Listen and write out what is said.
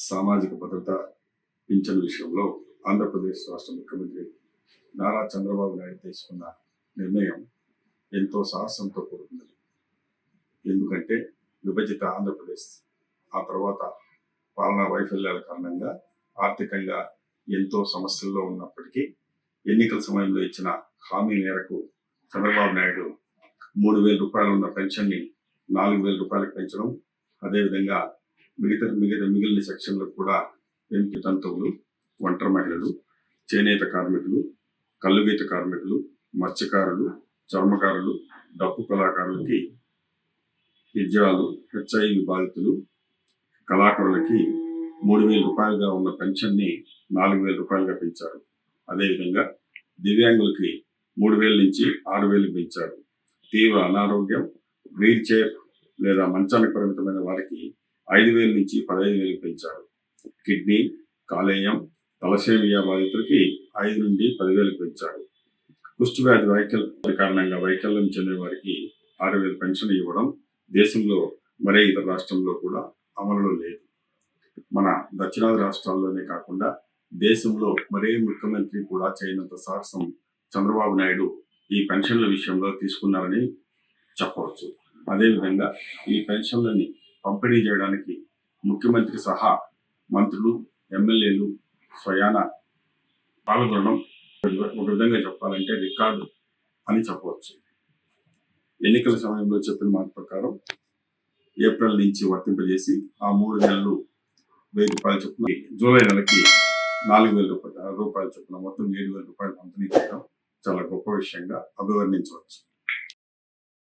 సామాజిక భద్రత పింఛన్ విషయంలో ఆంధ్రప్రదేశ్ రాష్ట్ర ముఖ్యమంత్రి నారా చంద్రబాబు నాయుడు తీసుకున్న నిర్ణయం ఎంతో సాహసంతో కూడుకున్నది. ఎందుకంటే విభజిత ఆంధ్రప్రదేశ్ ఆ తర్వాత పాలనా వైఫల్యాల కారణంగా ఆర్థికంగా ఎంతో సమస్యల్లో ఉన్నప్పటికీ ఎన్నికల సమయంలో ఇచ్చిన హామీ మేరకు చంద్రబాబు నాయుడు మూడు వేల రూపాయలు ఉన్న పెన్షన్ని నాలుగు వేల రూపాయలకు పెంచడం అదేవిధంగా మిగతా మిగతా మిగిలిన సెక్షన్లకు కూడా పెంపు తంతువులు ఒంటరి మహిళలు చేనేత కార్మికులు కల్లుగీత కార్మికులు మత్స్యకారులు చర్మకారులు డప్పు కళాకారులకి విద్యాలు హెచ్ఐవి బాధితులు కళాకారులకి మూడు వేల రూపాయలుగా ఉన్న పెన్షన్ని నాలుగు వేల రూపాయలుగా పెంచారు. అదేవిధంగా దివ్యాంగులకి మూడు వేల నుంచి ఆరు వేలు పెంచారు. తీవ్ర అనారోగ్యం వీల్ చైర్ లేదా మంచానికి పరిమితమైన వారికి ఐదు వేల నుంచి పదహైదు వేలు పెంచారు కిడ్నీ కాలేయం తలసేమియా బాధితులకి ఐదు నుండి పదివేలు పెంచారు కుష్టి వ్యాధి వైకల్యం కారణంగా వైకల్యం చెందిన వారికి ఆరు వేలు పెన్షన్ ఇవ్వడం దేశంలో మరే ఇతర రాష్ట్రంలో కూడా అమలులో లేదు. మన దక్షిణాది రాష్ట్రాల్లోనే కాకుండా దేశంలో మరే ముఖ్యమంత్రి కూడా చేయనంత సాహసం చంద్రబాబు నాయుడు ఈ పెన్షన్ల విషయంలో తీసుకున్నారని చెప్పవచ్చు. అదేవిధంగా ఈ పెన్షన్లని పంపిణీ చేయడానికి ముఖ్యమంత్రి సహా మంత్రులు ఎమ్మెల్యేలు స్వయాన పాల్గొనడం ఒక విధంగా చెప్పాలంటే రికార్డు అని చెప్పవచ్చు. ఎన్నికల సమయంలో చెప్పిన మాట ప్రకారం ఏప్రిల్ నుంచి వర్తింపజేసి ఆ మూడు నెలలు వెయ్యి రూపాయలు చొప్పున జూలై నెలకి నాలుగు వేల రూపాయలు రూపాయలు చొప్పున మొత్తం ఏడు వేల రూపాయలు పంపిణీ చేయడం చాలా గొప్ప విషయంగా అభివర్ణించవచ్చు.